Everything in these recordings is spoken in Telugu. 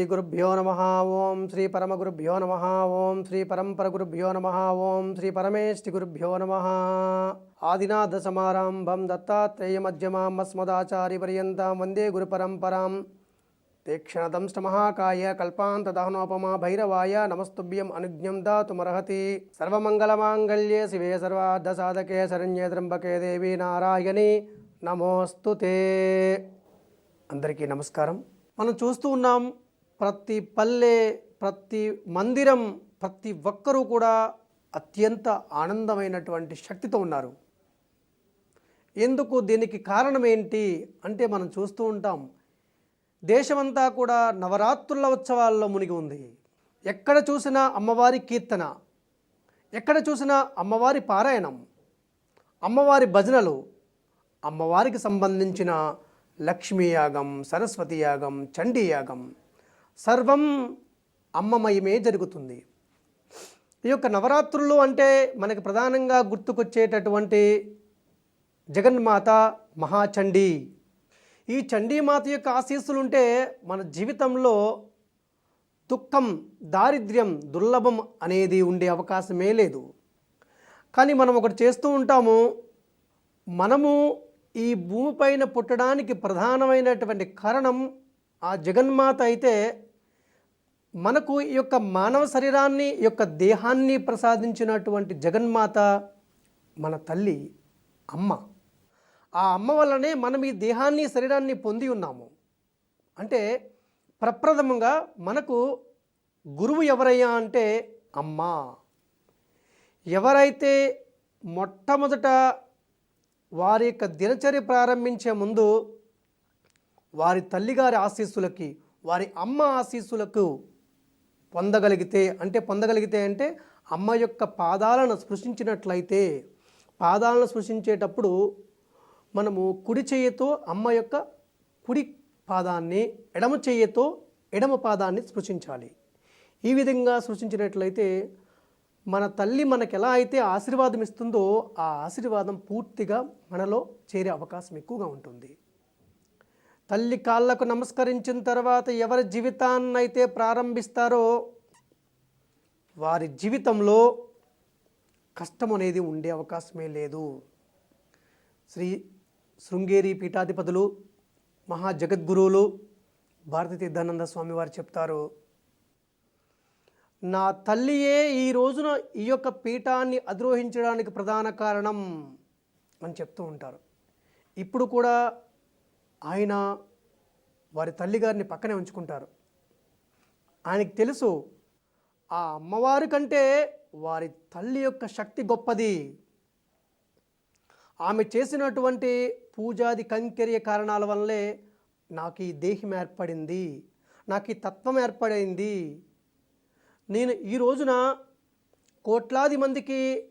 శ్రీ గురుభ్యో నమ. ఓం శ్రీ పరమ గురుభ్యో నమ. ఓం శ్రీ పరంపర గురుభ్యో నమ. ఓం శ్రీ పరమేష్టి గురుభ్యో నమ. ఆదినాథ సమారంభం దత్తాత్రేయ మధ్యమాం అస్మదాచారి పర్యంతం వందే గురు పరంపరాం. తీక్షణదంష్ట మహాకాయ కల్పాంతదహనోపమా భైరవాయ నమస్తుభ్యం అనుజ్ఞం దాతుమర్హతి. సర్వమంగళమాంగళ్యే శివే సర్వార్ధసాధకే శరణ్యే త్రంబకే దేవి నారాయణి. నమోస్తుతే అందరికీ నమస్కారం. మనం చూస్తూ ఉన్నాం ప్రతి పల్లె ప్రతి మందిరం ప్రతి ఒక్కరూ కూడా అత్యంత ఆనందమైనటువంటి శక్తితో ఉన్నారు. ఎందుకు దీనికి కారణం ఏంటి అంటే మనం చూస్తూ ఉంటాం. దేశమంతా కూడా నవరాత్రుల ఉత్సవాల్లో మునిగి ఉంది. ఎక్కడ చూసినా అమ్మవారి కీర్తన ఎక్కడ చూసినా అమ్మవారి పారాయణం అమ్మవారి భజనలు అమ్మవారికి సంబంధించిన లక్ష్మీయాగం సరస్వతి యాగం చండీ యాగం సర్వం అమ్మమయమే జరుగుతుంది. ఈ యొక్క నవరాత్రులు అంటే మనకి ప్రధానంగా గుర్తుకొచ్చేటటువంటి జగన్మాత మహాచండీ. ఈ చండీమాత యొక్క ఆశీస్సులుంటే మన జీవితంలో దుఃఖం దారిద్ర్యం దుర్లభం అనేది ఉండే అవకాశమే లేదు. కానీ మనం ఒకటి చేస్తూ ఉంటాము మనము ఈ భూమిపైన పుట్టడానికి ప్రధానమైనటువంటి కారణం ఆ జగన్మాత అయితే మనకు ఈ యొక్క మానవ శరీరాన్ని ఈ యొక్క దేహాన్ని ప్రసాదించినటువంటి జగన్మాత మన తల్లి అమ్మ. ఆ అమ్మ వల్లనే మనం ఈ దేహాన్ని శరీరాన్ని పొంది ఉన్నాము. అంటే ప్రప్రథమంగా మనకు గురువు ఎవరయ్యా అంటే అమ్మ. ఎవరైతే మొట్టమొదట వారి యొక్క దినచర్య ప్రారంభించే ముందు వారి తల్లిగారి ఆశీస్సులకి వారి అమ్మ ఆశీస్సులకు పొందగలిగితే అంటే పొందగలిగితే అంటే అమ్మ యొక్క పాదాలను స్పృశించినట్లయితే పాదాలను స్పృశించేటప్పుడు మనము కుడి చెయ్యితో అమ్మ యొక్క కుడి పాదాన్ని ఎడమ చెయ్యితో ఎడమ పాదాన్ని స్పృశించాలి. ఈ విధంగా సృష్టించినట్లయితే మన తల్లి మనకు ఎలా అయితే ఆశీర్వాదం ఇస్తుందో ఆ ఆశీర్వాదం పూర్తిగా మనలో చేరే అవకాశం ఎక్కువగా ఉంటుంది. తల్లి కాళ్ళకు నమస్కరించిన తర్వాత ఎవరి జీవితాన్ని అయితే ప్రారంభిస్తారో వారి జీవితంలో కష్టం అనేది ఉండే అవకాశమే లేదు. శ్రీ శృంగేరి పీఠాధిపతులు మహా జగద్గురువులు భారతీ తీర్థానంద స్వామి వారు చెప్తారు నా తల్లియే ఈ రోజున ఈ యొక్క పీఠాన్ని అధిరోహించడానికి ప్రధాన కారణం అని చెప్తూ ఉంటారు. ఇప్పుడు కూడా ఆయన వారి తల్లిగారిని పక్కనే ఉంచుకుంటారు. ఆయనకి తెలుసు ఆ అమ్మవారి కంటే వారి తల్లి యొక్క శక్తి గొప్పది. ఆమె చేసినటువంటి పూజాది కంకెర్య కారణాల వల్లే నాకు ఈ దేహం ఏర్పడింది నాకు ఈ తత్వం ఏర్పడింది. నేను ఈ రోజున కోట్లాది మందికి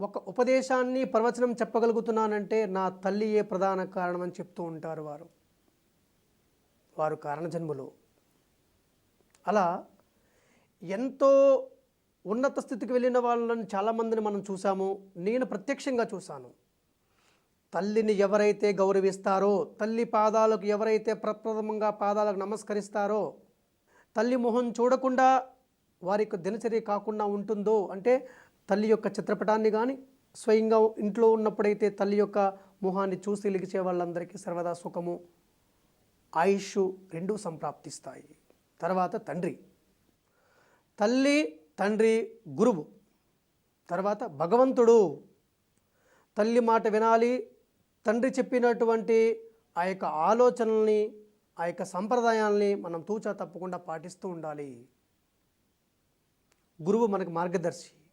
ఒక ఉపదేశాన్ని ప్రవచనం చెప్పగలుగుతున్నానంటే నా తల్లియే ప్రధాన కారణం అని చెప్తూ ఉంటారు వారు. వారు కారణజన్ములు. అలా ఎంతో ఉన్నత స్థితికి వెళ్ళిన వాళ్ళని చాలామందిని మనం చూసాము నేను ప్రత్యక్షంగా చూశాను. తల్లిని ఎవరైతే గౌరవిస్తారో తల్లి పాదాలకు ఎవరైతే ప్రప్రథమంగా పాదాలకు నమస్కరిస్తారో తల్లి మొహం చూడకుండా వారి దినచర్య కాకుండా ఉంటుందో అంటే తల్లి యొక్క చిత్రపటాన్ని కానీ స్వయంగా ఇంట్లో ఉన్నప్పుడైతే తల్లి యొక్క మొహాన్ని చూసి లిగిచే వాళ్ళందరికీ సర్వదా సుఖము. ఆయుష్ రెండూ సంప్రాప్తిస్తాయి. తర్వాత తండ్రి. తల్లి తండ్రి గురువు. తర్వాత భగవంతుడు. తల్లి మాట వినాలి. తండ్రి చెప్పినటువంటి ఆ యొక్క ఆలోచనల్ని ఆ యొక్క సంప్రదాయాల్ని మనం తూచా తప్పకుండా పాటిస్తూ ఉండాలి. గురువు మనకు మార్గదర్శి.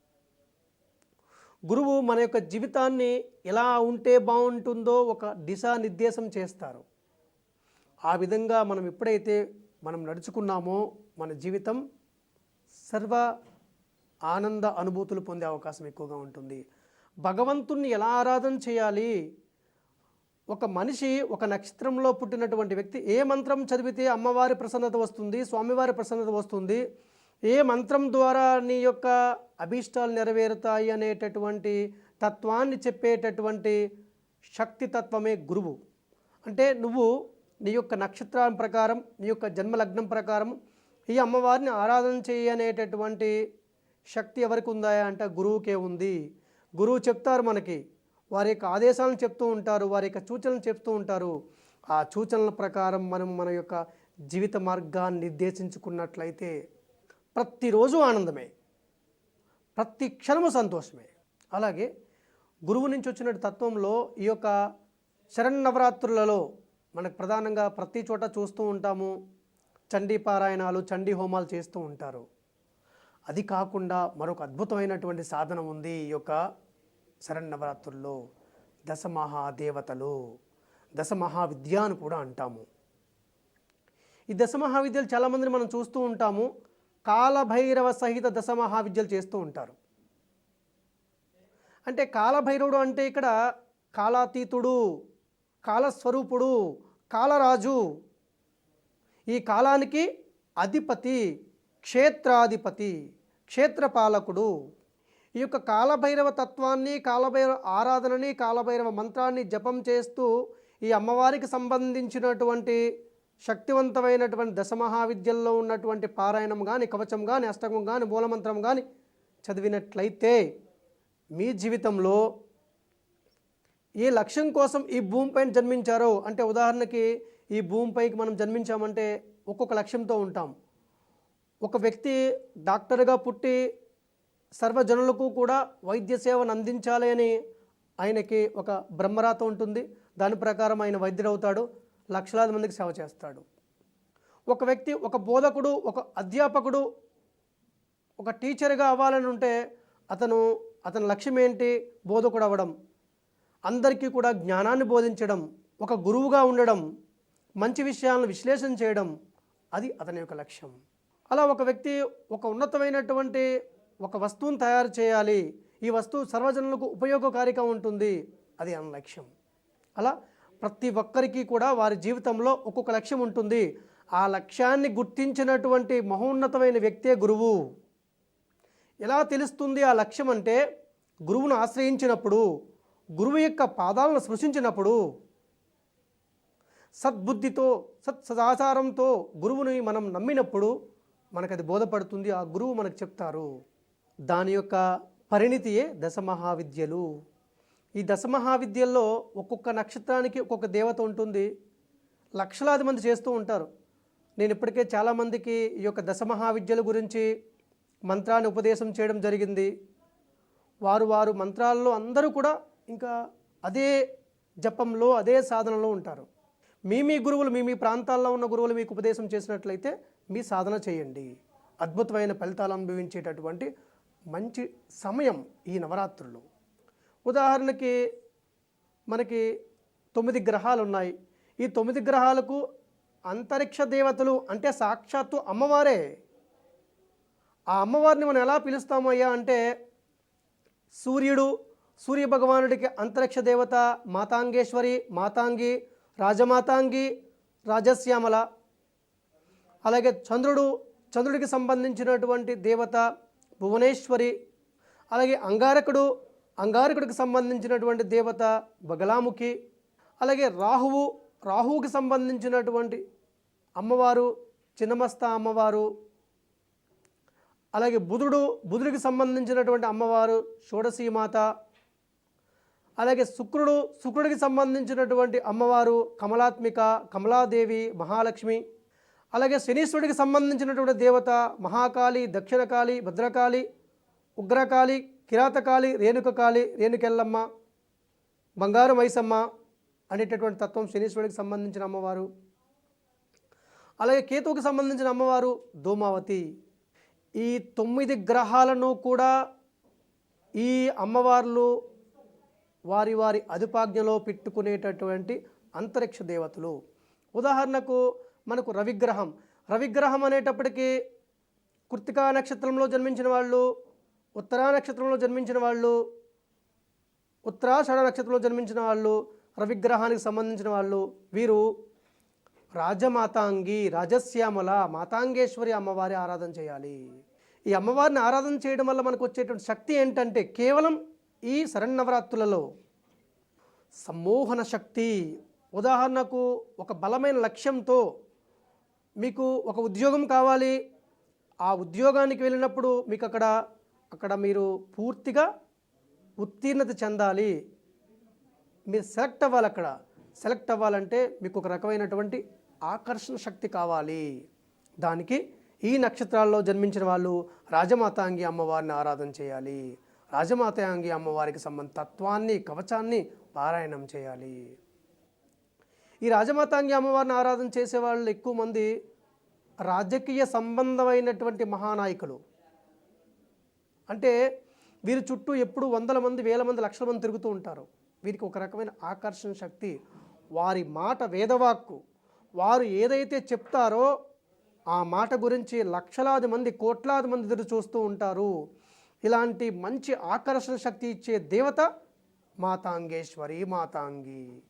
గురువు మన యొక్క జీవితాన్ని ఎలా ఉంటే బాగుంటుందో ఒక దిశానిర్దేశం చేస్తారు. ఆ విధంగా మనం ఎప్పుడైతే మనం నడుచుకున్నామో మన జీవితం సర్వ ఆనంద అనుభూతులు పొందే అవకాశం ఎక్కువగా ఉంటుంది. భగవంతుణ్ణి ఎలా ఆరాధన చేయాలి? ఒక మనిషి ఒక నక్షత్రంలో పుట్టినటువంటి వ్యక్తి ఏ మంత్రం చదివితే అమ్మవారి ప్రసన్నత వస్తుంది స్వామివారి ప్రసన్నత వస్తుంది? ఏ మంత్రం ద్వారా నీ యొక్క అభీష్టాలు నెరవేరుతాయి అనేటటువంటి తత్వాన్ని చెప్పేటటువంటి శక్తి తత్వమే గురువు. అంటే నువ్వు నీ యొక్క నక్షత్రం ప్రకారం నీ యొక్క జన్మలగ్నం ప్రకారం ఈ అమ్మవారిని ఆరాధన చేయనేటటువంటి శక్తి ఎవరికి ఉందా అంటే గురువుకే ఉంది. గురువు చెప్తారు మనకి వారి యొక్క ఆదేశాలను చెప్తూ ఉంటారు వారి యొక్క సూచనలు చెప్తూ ఉంటారు. ఆ సూచనల ప్రకారం మనం మన యొక్క జీవిత మార్గాన్ని నిర్దేశించుకున్నట్లయితే ప్రతిరోజు ఆనందమే. ప్రతి క్షణము సంతోషమే. అలాగే గురువు నుంచి వచ్చిన తత్వంలో ఈ యొక్క శరన్నవరాత్రులలో మనకు ప్రధానంగా ప్రతి చోట చూస్తూ ఉంటాము. చండీ పారాయణాలు చండీ హోమాలు చేస్తూ ఉంటారు. అది కాకుండా మరొక అద్భుతమైనటువంటి సాధన ఉంది ఈ యొక్క శరన్నవరాత్రుల్లో. దశమహాదేవతలు. దశమహావిద్య అని కూడా అంటాము. ఈ దశమహావిద్యలు చాలామందిని మనం చూస్తూ ఉంటాము. కాలభైరవ సహిత దశ మహావిద్యలు చేస్తూ ఉంటారు. అంటే కాలభైరవుడు అంటే ఇక్కడ కాలాతీతుడు కాలస్వరూపుడు కాలరాజు. ఈ కాలానికి అధిపతి క్షేత్రాధిపతి క్షేత్రపాలకుడు. ఈ యొక్క కాలభైరవ తత్వాన్ని కాలభైరవ ఆరాధనని కాలభైరవ మంత్రాన్ని జపం చేస్తూ ఈ అమ్మవారికి సంబంధించినటువంటి శక్తివంతమైనటువంటి దశమహావిద్యల్లో ఉన్నటువంటి పారాయణం కానీ కవచం కానీ అష్టకం కానీ మూలమంత్రం కానీ చదివినట్లయితే మీ జీవితంలో ఏ లక్ష్యం కోసం ఈ భూమిపైన జన్మించారో అంటే ఉదాహరణకి ఈ భూమిపైకి మనం జన్మించామంటే ఒక్కొక్క లక్ష్యంతో ఉంటాం. ఒక వ్యక్తి డాక్టర్గా పుట్టి సర్వజనులకు కూడా వైద్య సేవను అందించాలి అని ఆయనకి ఒక బ్రహ్మరాత ఉంటుంది. దాని ప్రకారం ఆయన వైద్యుడవుతాడు. లక్షలాది మందికి సేవ చేస్తాడు. ఒక వ్యక్తి ఒక బోధకుడు ఒక అధ్యాపకుడు ఒక టీచర్గా అవ్వాలని ఉంటే అతను అతని లక్ష్యం ఏంటి? బోధకుడు అవ్వడం. అందరికీ కూడా జ్ఞానాన్ని బోధించడం ఒక గురువుగా ఉండడం మంచి విషయాలను విశ్లేషణ చేయడం అది అతని యొక్క లక్ష్యం. అలా ఒక వ్యక్తి ఒక ఉన్నతమైనటువంటి ఒక వస్తువును తయారు చేయాలి. ఈ వస్తువు సర్వజనులకు ఉపయోగకారిగా ఉంటుంది. అది అన్న లక్ష్యం. అలా ప్రతి ఒక్కరికి కూడా వారి జీవితంలో ఒక్కొక్క లక్ష్యం ఉంటుంది. ఆ లక్ష్యాన్ని గుర్తించినటువంటి మహోన్నతమైన వ్యక్తే గురువు. ఎలా తెలుస్తుంది ఆ లక్ష్యం అంటే గురువును ఆశ్రయించినప్పుడు గురువు యొక్క పాదాలను స్పృశించినప్పుడు సద్బుద్ధితో సత్ సదాచారంతో గురువుని మనం నమ్మినప్పుడు మనకు అది బోధపడుతుంది. ఆ గురువు మనకు చెప్తారు దాని యొక్క పరిణితియే దశమహావిద్యలు ఈ దశమహావిద్యల్లో ఒక్కొక్క నక్షత్రానికి ఒక్కొక్క దేవత ఉంటుంది. లక్షలాది మంది చేస్తూ ఉంటారు. నేను ఇప్పటికే చాలామందికి ఈ యొక్క దశమహావిద్యల గురించి మంత్రాన్ని ఉపదేశం చేయడం జరిగింది. వారు వారు మంత్రాల్లో అందరూ కూడా ఇంకా అదే జపంలో అదే సాధనలో ఉంటారు. మీ మీ గురువులు మీ మీ ప్రాంతాల్లో ఉన్న గురువులు మీకు ఉపదేశం చేసినట్లయితే మీ సాధన చేయండి. అద్భుతమైన ఫలితాలు అనుభవించేటటువంటి మంచి సమయం ఈ నవరాత్రులు ఉదాహరణకి మనకి తొమ్మిది గ్రహాలు ఉన్నాయి ఈ తొమ్మిది గ్రహాలకు అంతరిక్ష దేవతలు అంటే సాక్షాత్తు అమ్మవారే. ఆ అమ్మవారిని మనం ఎలా పిలుస్తామయ్యా అంటే సూర్యుడు సూర్య భగవానుడికి అంతరిక్ష దేవత మాతాంగేశ్వరి మాతాంగి రాజమాతాంగి రాజశ్యామల. అలాగే చంద్రుడు చంద్రుడికి సంబంధించినటువంటి దేవత భువనేశ్వరి అలాగే అంగారకుడు అంగారకుడికి సంబంధించినటువంటి దేవత బగలాముఖి అలాగే రాహువు రాహువుకి సంబంధించినటువంటి అమ్మవారు చిన్నమస్త అమ్మవారు అలాగే బుధుడు బుధుడికి సంబంధించినటువంటి అమ్మవారు షోడశీమాత అలాగే శుక్రుడు శుక్రుడికి సంబంధించినటువంటి అమ్మవారు కమలాత్మిక కమలాదేవి మహాలక్ష్మి అలాగే శనీశ్వరుడికి సంబంధించినటువంటి దేవత మహాకాళి దక్షిణకాళి భద్రకాళి ఉగ్రకాళి కిరాతకాళి రేణుకకాళి రేణుకెల్లమ్మ బంగారు మైసమ్మ అనేటటువంటి తత్వం శనీశ్వరుడికి సంబంధించిన అమ్మవారు. అలాగే కేతువుకి సంబంధించిన అమ్మవారు ధూమావతి. ఈ తొమ్మిది గ్రహాలను కూడా ఈ అమ్మవార్లు వారి వారి అదుపాజ్ఞలో పెట్టుకునేటటువంటి అంతరిక్ష దేవతలు. ఉదాహరణకు మనకు రవిగ్రహం. రవిగ్రహం అనేటప్పటికీ కృతికా నక్షత్రంలో జన్మించిన వాళ్ళు ఉత్తరా నక్షత్రంలో జన్మించిన వాళ్ళు ఉత్తరాషాఢ నక్షత్రంలో జన్మించిన వాళ్ళు రవిగ్రహానికి సంబంధించిన వాళ్ళు వీరు రాజమాతాంగి రాజశ్యామల మాతాంగేశ్వరి అమ్మవారి ఆరాధన చేయాలి. ఈ అమ్మవారిని ఆరాధన చేయడం వల్ల మనకు వచ్చేటువంటి శక్తి ఏంటంటే కేవలం ఈ శరణవరాత్రులలో సమ్మోహన శక్తి. ఉదాహరణకు ఒక బలమైన లక్ష్యంతో మీకు ఒక ఉద్యోగం కావాలి. ఆ ఉద్యోగానికి వెళ్ళినప్పుడు మీకు అక్కడ అక్కడ మీరు పూర్తిగా ఉత్తీర్ణత చెందాలి. మీరు సెలెక్ట్ అవ్వాలి అక్కడ. సెలెక్ట్ అవ్వాలంటే మీకు ఒక రకమైనటువంటి ఆకర్షణ శక్తి కావాలి. దానికి ఈ నక్షత్రాల్లో జన్మించిన వాళ్ళు రాజమాతాంగి అమ్మవారిని ఆరాధన చేయాలి. రాజమాతాంగి అమ్మవారికి సంబంధ తత్వాన్ని కవచాన్ని పారాయణం చేయాలి. ఈ రాజమాతాంగి అమ్మవారిని ఆరాధన చేసే వాళ్ళు ఎక్కువ మంది రాజకీయ సంబంధమైనటువంటి మహానాయకులు. అంటే వీరి చుట్టూ ఎప్పుడు వందల మంది వేల మంది లక్షల మంది తిరుగుతూ ఉంటారు. వీరికి ఒక రకమైన ఆకర్షణ శక్తి. వారి మాట వేదవాక్కు. వారు ఏదైతే చెప్తారో ఆ మాట గురించి లక్షలాది మంది కోట్లాది మంది ఎదురు చూస్తూ ఉంటారు. ఇలాంటి మంచి ఆకర్షణ శక్తి ఇచ్చే దేవత మాతాంగేశ్వరి మాతాంగి.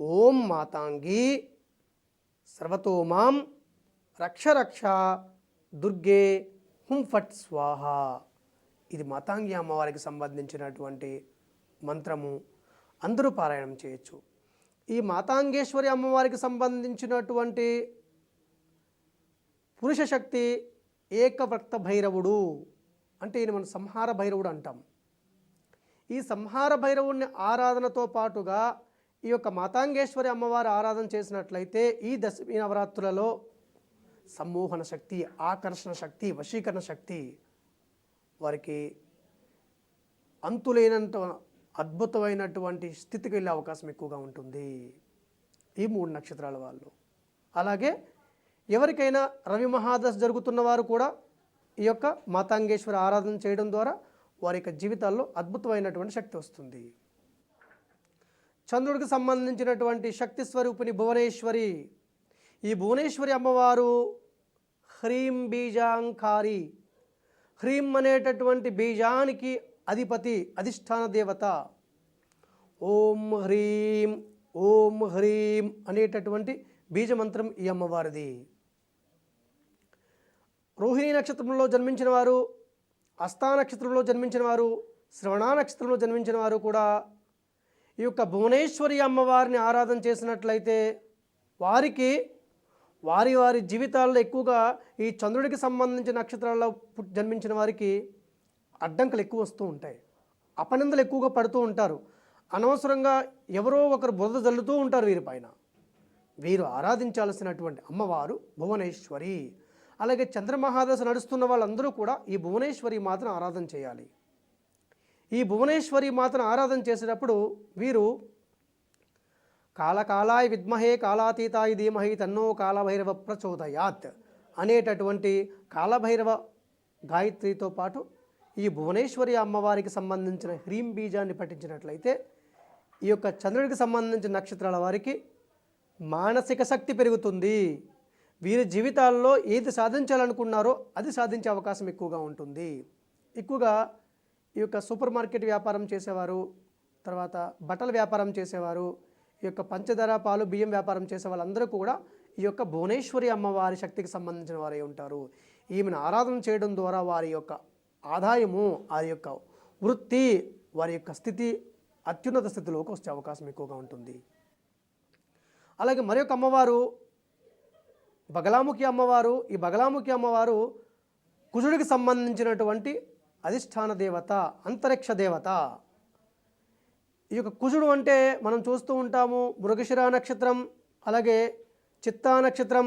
ఓం మాతాంగి. సర్వతోమాం రక్ష రక్ష దుర్గే హుం ఫట్ స్వాహ. ఇది మతాంగి అమ్మవారికి సంబంధించినటువంటి మంత్రము. అందరూ పారాయణం చేయొచ్చు. ఈ మాతాంగేశ్వరి అమ్మవారికి సంబంధించినటువంటి పురుష శక్తి ఏకవ్రక్త భైరవుడు అంటే ఈయన మనం సంహార భైరవుడు అంటాం. ఈ సంహార భైరవుడిని ఆరాధనతో పాటుగా ఈ యొక్క మాతాంగేశ్వరి అమ్మవారి ఆరాధన చేసినట్లయితే ఈ దశమి నవరాత్రులలో సమ్మోహన శక్తి ఆకర్షణ శక్తి వశీకరణ శక్తి వారికి అంతులేనంత అద్భుతమైనటువంటి స్థితికి వెళ్ళే అవకాశం ఎక్కువగా ఉంటుంది ఈ మూడు నక్షత్రాల వాళ్ళు. అలాగే ఎవరికైనా రవి మహాదశ జరుగుతున్న వారు కూడా ఈ యొక్క మాతాంగేశ్వర ఆరాధన చేయడం ద్వారా వారి యొక్క జీవితాల్లో అద్భుతమైనటువంటి శక్తి వస్తుంది. చంద్రుడికి సంబంధించినటువంటి శక్తి స్వరూపిణి భువనేశ్వరి. ఈ భువనేశ్వరి అమ్మవారు హ్రీం బీజాంకారి హ్రీం అనేటటువంటి బీజానికి అధిపతి అధిష్టాన దేవత. ఓం హ్రీం ఓం హ్రీం అనేటటువంటి బీజమంత్రం ఈ అమ్మవారిది. రోహిణి నక్షత్రంలో జన్మించిన వారు అస్థా నక్షత్రంలో జన్మించిన వారు శ్రవణ నక్షత్రంలో జన్మించిన వారు కూడా ఈ యొక్క భువనేశ్వరి అమ్మవారిని ఆరాధన చేసినట్లయితే వారికి వారి వారి జీవితాల్లో ఎక్కువగా ఈ చంద్రుడికి సంబంధించిన నక్షత్రాల్లో జన్మించిన వారికి అడ్డంకులు ఎక్కువ వస్తూ ఉంటాయి. అపనిందలు ఎక్కువగా పడుతూ ఉంటారు. అనవసరంగా ఎవరో ఒకరు బురద జల్లుతూ ఉంటారు వీరిపైన వీరు ఆరాధించాల్సినటువంటి అమ్మవారు భువనేశ్వరి. అలాగే చంద్రమహాదశ నడుస్తున్న వాళ్ళందరూ కూడా ఈ భువనేశ్వరి మాతను ఆరాధన చేయాలి. ఈ భువనేశ్వరి మాతను ఆరాధన చేసేటప్పుడు వీరు కాలకాలాయ విద్మహే కాలాతీతాయ ధీమహి తన్నో కాలభైరవ ప్రచోదయాత్ అనేటటువంటి కాలభైరవ గాయత్రితో పాటు ఈ భువనేశ్వరి అమ్మవారికి సంబంధించిన హ్రీం బీజాన్ని పఠించినట్లయితే ఈ యొక్క చంద్రుడికి సంబంధించిన నక్షత్రాల వారికి మానసిక శక్తి పెరుగుతుంది. వీరి జీవితాల్లో ఏది సాధించాలనుకున్నారో అది సాధించే అవకాశం ఎక్కువగా ఉంటుంది. ఎక్కువగా ఈ యొక్క సూపర్ మార్కెట్ వ్యాపారం చేసేవారు తర్వాత బట్టల వ్యాపారం చేసేవారు ఈ యొక్క పంచదార పాలు బియ్యం వ్యాపారం చేసే వాళ్ళందరూ కూడా ఈ యొక్క భువనేశ్వరి అమ్మవారి శక్తికి సంబంధించిన వారై ఉంటారు. ఈమెను ఆరాధన చేయడం ద్వారా వారి యొక్క ఆదాయము వారి యొక్క వృత్తి వారి యొక్క స్థితి అత్యున్నత స్థితిలోకి వచ్చే అవకాశం ఎక్కువగా ఉంటుంది. అలాగే మరొక అమ్మవారు బగలాముఖి అమ్మవారు ఈ బగలాముఖి అమ్మవారు కుజుడికి సంబంధించినటువంటి అధిష్టాన దేవత అంతరిక్ష దేవత. ఈ యొక్క కుజుడు అంటే మనం చూస్తూ ఉంటాము మృగశిర నక్షత్రం అలాగే చిత్తా నక్షత్రం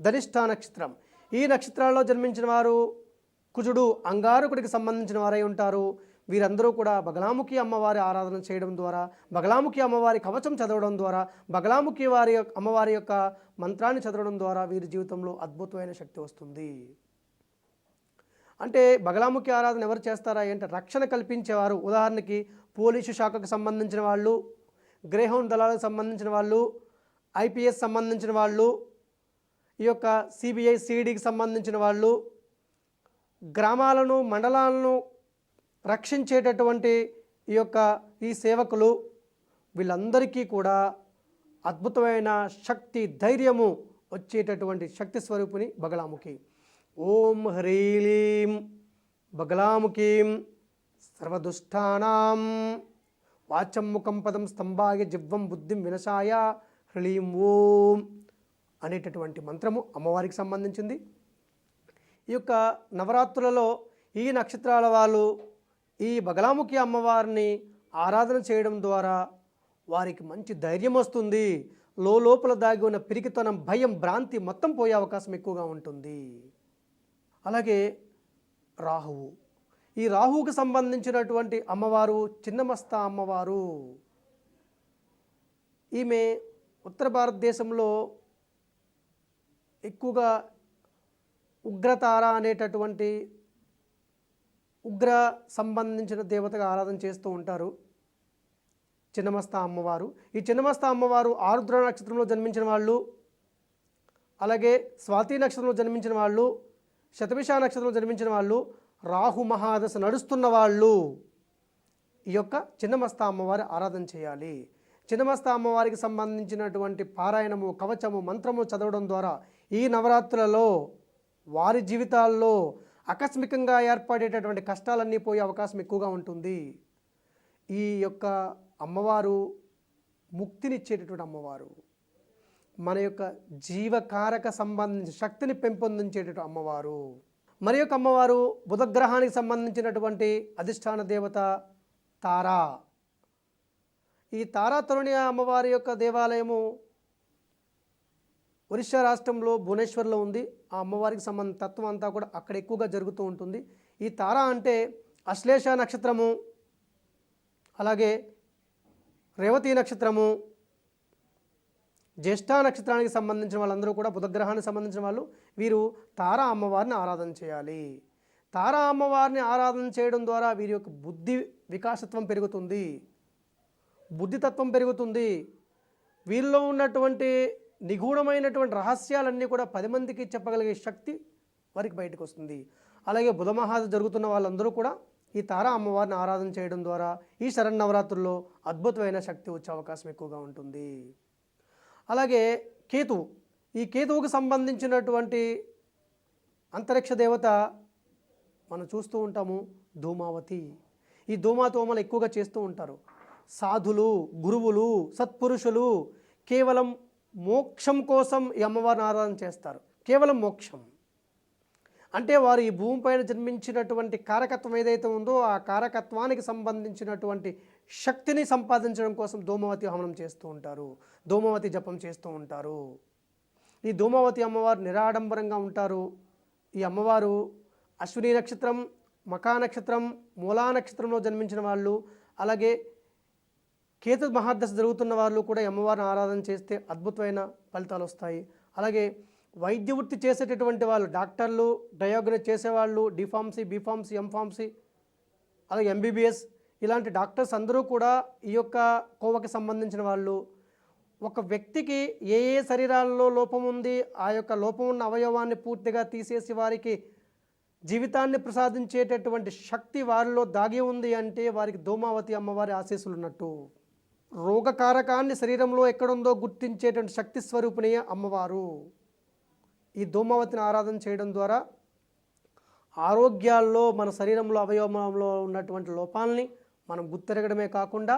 ధనిష్ఠ నక్షత్రం. ఈ నక్షత్రాల్లో జన్మించిన వారు కుజుడు అంగారకుడికి సంబంధించిన వారై ఉంటారు. వీరందరూ కూడా బగలాముఖి అమ్మవారి ఆరాధన చేయడం ద్వారా బగలాముఖి అమ్మవారి కవచం చదవడం ద్వారా బగలాముఖి వారి యొక్క అమ్మవారి యొక్క మంత్రాన్ని చదవడం ద్వారా వీరి జీవితంలో అద్భుతమైన శక్తి వస్తుంది. అంటే బగలాముఖి ఆరాధన ఎవరు చేస్తారా అంటే రక్షణ కల్పించేవారు. ఉదాహరణకి పోలీసు శాఖకు సంబంధించిన వాళ్ళు గ్రేహౌండ్ దళాలకు సంబంధించిన వాళ్ళు ఐపీఎస్ సంబంధించిన వాళ్ళు ఈ యొక్క సిబిఐ సిడికి సంబంధించిన వాళ్ళు గ్రామాలను మండలాలను రక్షించేటటువంటి ఈ యొక్క ఈ సేవకులు వీళ్ళందరికీ కూడా అద్భుతమైన శక్తి ధైర్యము వచ్చేటటువంటి శక్తి స్వరూపుని బగలాముఖి. ఓం హ్రీలీం బగలాముఖీం. సర్వదుష్టానాం. వాచం ముఖం పదం స్తంభాయ జివ్వం బుద్ధిం వినశాయ హ్రీం ఓం అనేటటువంటి మంత్రము అమ్మవారికి సంబంధించింది. ఈ యొక్క నవరాత్రులలో ఈ నక్షత్రాల వాళ్ళు ఈ బగలాముఖి అమ్మవారిని ఆరాధన చేయడం ద్వారా వారికి మంచి ధైర్యం వస్తుంది. లోపల దాగి ఉన్న పిరికితనం భయం భ్రాంతి మొత్తం పోయే అవకాశం ఎక్కువగా ఉంటుంది. అలాగే రాహువు ఈ రాహువుకు సంబంధించినటువంటి అమ్మవారు చిన్నమస్తా అమ్మవారు. ఈమె ఉత్తర భారతదేశంలో ఎక్కువగా ఉగ్రతార అనేటటువంటి ఉగ్ర సంబంధించిన దేవతగా ఆరాధన చేస్తూ ఉంటారు చిన్నమస్తా అమ్మవారు. ఈ చిన్నమస్త అమ్మవారు ఆరుద్ర నక్షత్రంలో జన్మించిన వాళ్ళు అలాగే స్వాతి నక్షత్రంలో జన్మించిన వాళ్ళు శతభిష నక్షత్రంలో జన్మించిన వాళ్ళు రాహు మహాదశ నడుస్తున్న వాళ్ళు ఈ యొక్క చిన్నమస్తా అమ్మవారి ఆరాధన చేయాలి. చిన్నమస్తా అమ్మవారికి సంబంధించినటువంటి పారాయణము కవచము మంత్రము చదవడం ద్వారా ఈ నవరాత్రులలో వారి జీవితాల్లో ఆకస్మికంగా ఏర్పడేటటువంటి కష్టాలన్నీ పోయే అవకాశం ఎక్కువగా ఉంటుంది. ఈ యొక్క అమ్మవారు ముక్తినిచ్చేటటువంటి అమ్మవారు. మన యొక్క జీవకారక సంబంధించిన శక్తిని పెంపొందించేటటువంటి అమ్మవారు. మరి యొక్క అమ్మవారు బుధగ్రహానికి సంబంధించినటువంటి అధిష్టాన దేవత తారా. ఈ తారా తరుణి అమ్మవారి యొక్క దేవాలయము ఒరిస్సా రాష్ట్రంలో భువనేశ్వర్లో ఉంది. ఆ అమ్మవారికి సంబంధ తత్వం అంతా కూడా అక్కడ ఎక్కువగా జరుగుతూ ఉంటుంది. ఈ తార అంటే అశ్లేష నక్షత్రము అలాగే రేవతి నక్షత్రము జ్యేష్ఠ నక్షత్రానికి సంబంధించిన వాళ్ళందరూ కూడా బుధగ్రహానికి సంబంధించిన వాళ్ళు వీరు తారా అమ్మవారిని ఆరాధన చేయాలి. తారా అమ్మవారిని ఆరాధన చేయడం ద్వారా వీరి యొక్క బుద్ధి వికాసత్వం పెరుగుతుంది. బుద్ధితత్వం పెరుగుతుంది. వీరిలో ఉన్నటువంటి నిగూఢమైనటువంటి రహస్యాలన్నీ కూడా పది మందికి చెప్పగలిగే శక్తి వారికి బయటకు వస్తుంది. అలాగే బుధమహాద జరుగుతున్న వాళ్ళందరూ కూడా ఈ తారా అమ్మవారిని ఆరాధన చేయడం ద్వారా ఈ శరన్నవరాత్రుల్లో అద్భుతమైన శక్తి వచ్చే అవకాశం ఎక్కువగా ఉంటుంది. అలాగే కేతువు. ఈ కేతువుకు సంబంధించినటువంటి అంతరిక్ష దేవత మనం చూస్తూ ఉంటాము ధూమావతి. ఈ ధూమాతోమలు ఎక్కువగా చేస్తూ ఉంటారు. సాధులు గురువులు సత్పురుషులు కేవలం మోక్షం కోసం ఈ అమ్మవారిని ఆరాధన చేస్తారు. కేవలం మోక్షం. అంటే వారు ఈ భూమిపైన జన్మించినటువంటి కారకత్వం ఏదైతే ఉందో ఆ కారకత్వానికి సంబంధించినటువంటి శక్తిని సంపాదించడం కోసం ధూమవతి హవనం చేస్తూ ఉంటారు. ధూమవతి జపం చేస్తూ ఉంటారు. ఈ ధూమవతి అమ్మవారు నిరాడంబరంగా ఉంటారు. ఈ అమ్మవారు అశ్విని నక్షత్రం మకా నక్షత్రం మూలా నక్షత్రంలో జన్మించిన వాళ్ళు అలాగే కేతు మహాదశ జరుగుతున్న వాళ్ళు కూడా అమ్మవారిని ఆరాధన చేస్తే అద్భుతమైన ఫలితాలు వస్తాయి. అలాగే వైద్య వృత్తి చేసేటటువంటి వాళ్ళు డాక్టర్లు డయాగ్నోస్ చేసేవాళ్ళు D Pharmacy B Pharmacy M Pharmacy అలాగే ఎంబీబీఎస్ ఇలాంటి డాక్టర్స్ అందరూ కూడా ఈ యొక్క కోవకి సంబంధించిన వాళ్ళు. ఒక వ్యక్తికి ఏ ఏ శరీరాల్లో లోపం ఉంది ఆ యొక్క లోపం ఉన్న అవయవాన్ని పూర్తిగా తీసేసి వారికి జీవితాన్ని ప్రసాదించేటటువంటి శక్తి వారిలో దాగి ఉంది అంటే వారికి ధూమావతి అమ్మవారి ఆశీస్సులు ఉన్నట్టు రోగకారకాన్ని శరీరంలో ఎక్కడుందో గుర్తించేటువంటి శక్తి స్వరూపిణి అమ్మవారు. ఈ ధూమావతిని ఆరాధన చేయడం ద్వారా ఆరోగ్యాల్లో మన శరీరంలో అవయవంలో ఉన్నటువంటి లోపాలని మనం గుర్తెరగడమే కాకుండా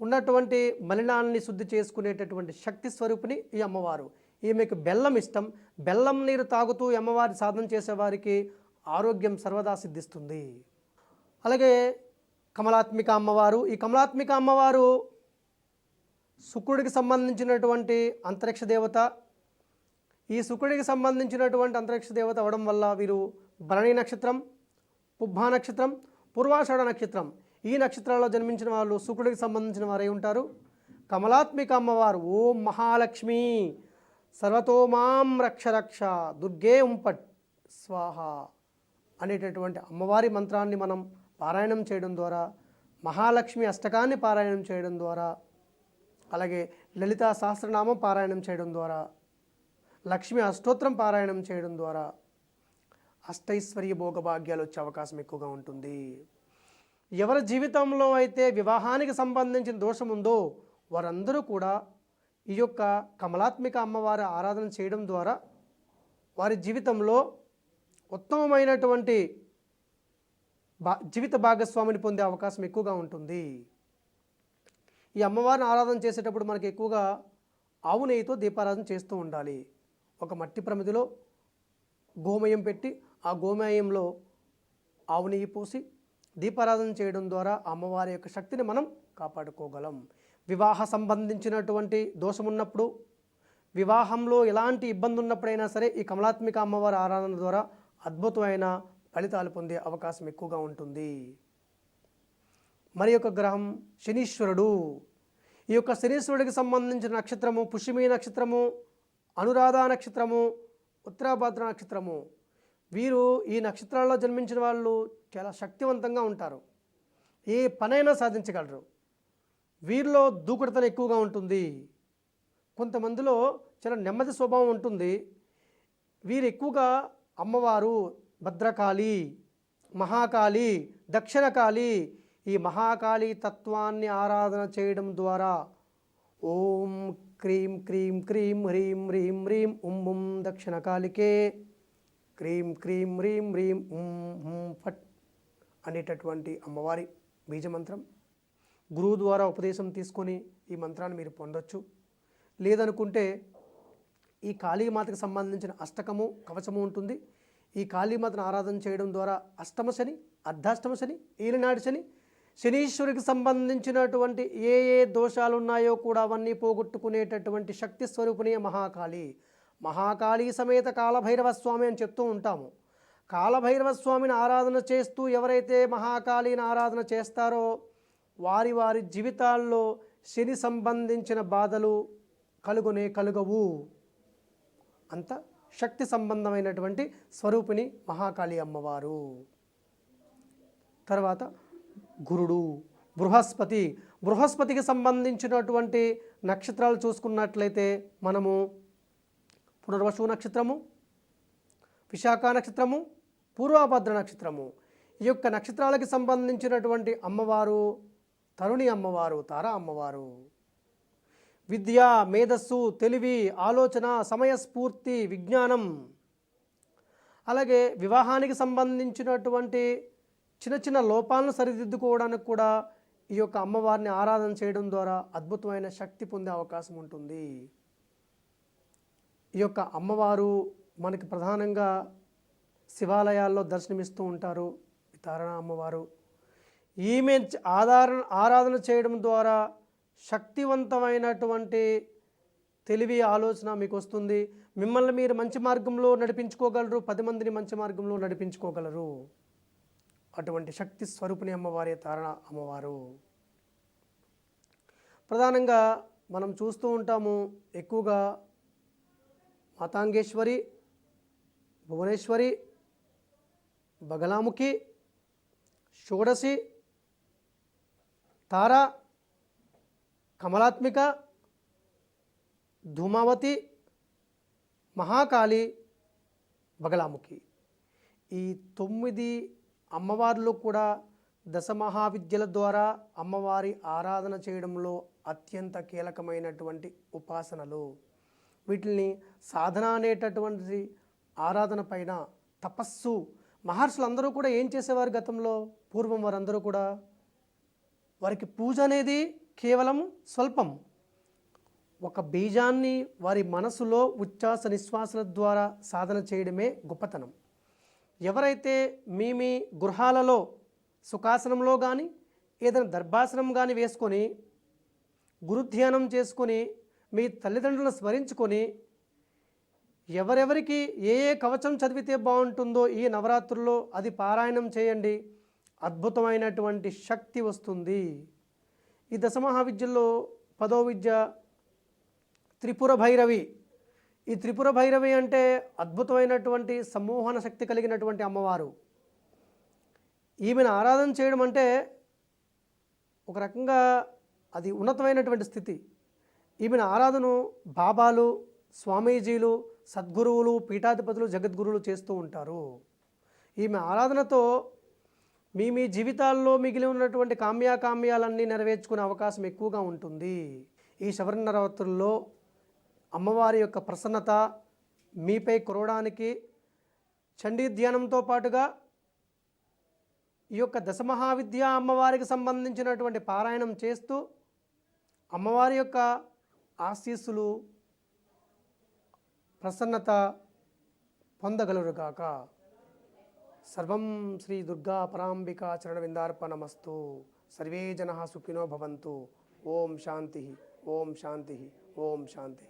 ఉన్నటువంటి మలినాన్ని శుద్ధి చేసుకునేటటువంటి శక్తి స్వరూపిణి ఈ అమ్మవారు. ఈమెకు బెల్లం ఇష్టం. బెల్లం నీరు తాగుతూ అమ్మవారి సాధన చేసేవారికి ఆరోగ్యం సర్వదా సిద్ధిస్తుంది. అలాగే కమలాత్మిక అమ్మవారు. ఈ కమలాత్మిక అమ్మవారు శుక్రుడికి సంబంధించినటువంటి అంతరిక్ష దేవత. ఈ శుక్రుడికి సంబంధించినటువంటి అంతరిక్ష దేవత అవడం వల్ల వీరు భరణి నక్షత్రం పుబ్బా నక్షత్రం పూర్వాషాఢ నక్షత్రం. ఈ నక్షత్రాల్లో జన్మించిన వాళ్ళు శుక్రుడికి సంబంధించిన వారై ఉంటారు. కమలాత్మిక అమ్మవారు ఓం మహాలక్ష్మి! సర్వతోమాం రక్ష రక్ష దుర్గే ఉంపట్ స్వాహ అనేటటువంటి అమ్మవారి మంత్రాన్ని మనం పారాయణం చేయడం ద్వారా మహాలక్ష్మి అష్టకాన్ని పారాయణం చేయడం ద్వారా అలాగే లలితా సహస్రనామం పారాయణం చేయడం ద్వారా లక్ష్మి అష్టోత్తరం పారాయణం చేయడం ద్వారా అష్టైశ్వర్య భోగభాగ్యాలు వచ్చే అవకాశం ఎక్కువగా ఉంటుంది. ఎవరి జీవితంలో అయితే వివాహానికి సంబంధించిన దోషం ఉందో వారందరూ కూడా ఈ యొక్క కమలాత్మిక అమ్మవారి ఆరాధన చేయడం ద్వారా వారి జీవితంలో ఉత్తమమైనటువంటి బా జీవిత భాగస్వామిని పొందే అవకాశం ఎక్కువగా ఉంటుంది. ఈ అమ్మవారిని ఆరాధన చేసేటప్పుడు మనకి ఎక్కువగా ఆవు నెయ్యితో దీపారాధన చేస్తూ ఉండాలి. ఒక మట్టి ప్రమిదిలో గోమయం పెట్టి ఆ గోమయంలో ఆవు నెయ్యి పోసి దీపారాధన చేయడం ద్వారా అమ్మవారి యొక్క శక్తిని మనం కాపాడుకోగలం. వివాహ సంబంధించినటువంటి దోషం ఉన్నప్పుడు వివాహంలో ఎలాంటి ఇబ్బంది ఉన్నప్పుడైనా సరే ఈ కమలాత్మిక అమ్మవారి ఆరాధన ద్వారా అద్భుతమైన ఫలితాలు పొందే అవకాశం ఎక్కువగా ఉంటుంది. మరి యొక్క గ్రహం శనీశ్వరుడు. ఈ యొక్క శనీశ్వరుడికి సంబంధించిన నక్షత్రము పుష్యమి నక్షత్రము అనురాధ నక్షత్రము ఉత్తరాభద్ర నక్షత్రము. వీరు ఈ నక్షత్రాల్లో జన్మించిన వాళ్ళు చాలా శక్తివంతంగా ఉంటారు. ఏ పనైనా సాధించగలరు. వీరిలో దూకుడుతనం ఎక్కువగా ఉంటుంది. కొంతమందిలో చాలా నెమ్మది స్వభావం ఉంటుంది. వీరు ఎక్కువగా అమ్మవారు భద్రకాళి మహాకాళి దక్షిణకాళి ఈ మహాకాళి తత్వాన్ని ఆరాధన చేయడం ద్వారా ఓం క్రీం క్రీం క్రీం హ్రీం హ్రీం హ్రీం ఉం దక్షిణకాళికే క్రీం క్రీం హ్రీం హ్రీం హుం ఫట్ అనేటటువంటి అమ్మవారి బీజమంత్రం. గురువు ద్వారా ఉపదేశం తీసుకొని ఈ మంత్రాన్ని మీరు పొందొచ్చు. లేదనుకుంటే ఈ కాళీమాతకు సంబంధించిన అష్టకము కవచము ఉంటుంది. ఈ కాళీమాతను ఆరాధన చేయడం ద్వారా అష్టమ శని అర్ధాష్టమ శని ఏలినాడు శని శనీశ్వరికి సంబంధించినటువంటి ఏ ఏ దోషాలు ఉన్నాయో కూడా అవన్నీ పోగొట్టుకునేటటువంటి శక్తి స్వరూపిణి మహాకాళి. మహాకాళీ సమేత కాలభైరవ స్వామి అని చెప్తూ ఉంటాము. కాలభైరవ స్వామిని ఆరాధన చేస్తూ ఎవరైతే మహాకాళీని ఆరాధన చేస్తారో వారి వారి జీవితాల్లో శని సంబంధించిన బాధలు కలుగునే కలుగవు. అంత శక్తి సంబంధమైనటువంటి స్వరూపిణి మహాకాళి అమ్మవారు. తర్వాత గురుడు బృహస్పతి. బృహస్పతికి సంబంధించినటువంటి నక్షత్రాలు చూసుకున్నట్లయితే మనము పునర్వసు నక్షత్రము విశాఖ నక్షత్రము పూర్వభద్ర నక్షత్రము. ఈ యొక్క నక్షత్రాలకి సంబంధించినటువంటి అమ్మవారు తరుణి అమ్మవారు తారా అమ్మవారు. విద్య మేధస్సు తెలివి ఆలోచన సమయస్ఫూర్తి విజ్ఞానం. అలాగే వివాహానికి సంబంధించినటువంటి చిన్న చిన్న లోపాలను సరిదిద్దుకోవడానికి కూడా ఈ యొక్క అమ్మవారిని ఆరాధన చేయడం ద్వారా అద్భుతమైన శక్తి పొందే అవకాశం ఉంటుంది. ఈ యొక్క అమ్మవారు మనకి ప్రధానంగా శివాలయాల్లో దర్శనమిస్తూ ఉంటారు. ఈ తారణ అమ్మవారు. ఈమె ఆధారణ ఆరాధన చేయడం ద్వారా శక్తివంతమైనటువంటి తెలివి ఆలోచన మీకు వస్తుంది మిమ్మల్ని మీరు మంచి మార్గంలో నడిపించుకోగలరు. పది మందిని మంచి మార్గంలో నడిపించుకోగలరు. అటువంటి శక్తి స్వరూపిణి అమ్మవారి తారణ అమ్మవారు. ప్రధానంగా మనం చూస్తూ ఉంటాము ఎక్కువగా మాతాంగేశ్వరి భువనేశ్వరి బగలాముఖి షోడశి తార కమలాత్మిక ధూమావతి మహాకాళి బగలాముఖి. ఈ తొమ్మిది అమ్మవార్లు కూడా దశ మహావిద్యల ద్వారా అమ్మవారి ఆరాధన చేయడంలో అత్యంత కీలకమైనటువంటి ఉపాసనలు. వీటిని సాధన అనేటటువంటి ఆరాధన పైన తపస్సు. మహర్షులందరూ కూడా ఏం చేసేవారు గతంలో? పూర్వం వారందరూ కూడా వారికి పూజ అనేది కేవలం స్వల్పం. ఒక బీజాన్ని వారి మనసులో ఉచ్ఛ్వాస నిశ్వాసల ద్వారా సాధన చేయడమే గొప్పతనం. ఎవరైతే మీ మీ గృహాలలో సుఖాసనంలో కానీ ఏదైనా దర్భాసనం కానీ వేసుకొని గురుధ్యానం చేసుకొని మీ తల్లిదండ్రులను స్మరించుకొని ఎవరెవరికి ఏ ఏ కవచం చదివితే బాగుంటుందో ఈ నవరాత్రుల్లో అది పారాయణం చేయండి. అద్భుతమైనటువంటి శక్తి వస్తుంది. ఈ దశమహావిద్యల్లో పదో విద్య త్రిపుర భైరవి. ఈ త్రిపుర భైరవి అంటే అద్భుతమైనటువంటి సమ్మోహన శక్తి కలిగినటువంటి అమ్మవారు. ఈమెను ఆరాధన చేయడం అంటే ఒక రకంగా అది ఉన్నతమైనటువంటి స్థితి. ఈమెను ఆరాధను బాబాలు స్వామీజీలు సద్గురువులు పీఠాధిపతులు జగద్గురువులు చేస్తూ ఉంటారు. ఈమె ఆరాధనతో మీ మీ జీవితాల్లో మిగిలి ఉన్నటువంటి కామ్యాకామ్యాలన్నీ నెరవేర్చుకునే అవకాశం ఎక్కువగా ఉంటుంది. ఈ శబరినరాత్రుల్లో అమ్మవారి యొక్క ప్రసన్నత మీపై కురవడానికి చండీ ధ్యానంతో పాటుగా ఈ యొక్క దశమహావిద్య అమ్మవారికి సంబంధించినటువంటి పారాయణం చేస్తూ అమ్మవారి యొక్క ఆశీస్సులు ప్రసన్నత పొందగలరుగాక సర్వం శ్రీ దుర్గా పరాంబిక చరణవిందార్పణమస్తు. సర్వే జన సుఖినో భవంతు. ఓం శాంతి ఓం శాంతి ఓం శాంతి.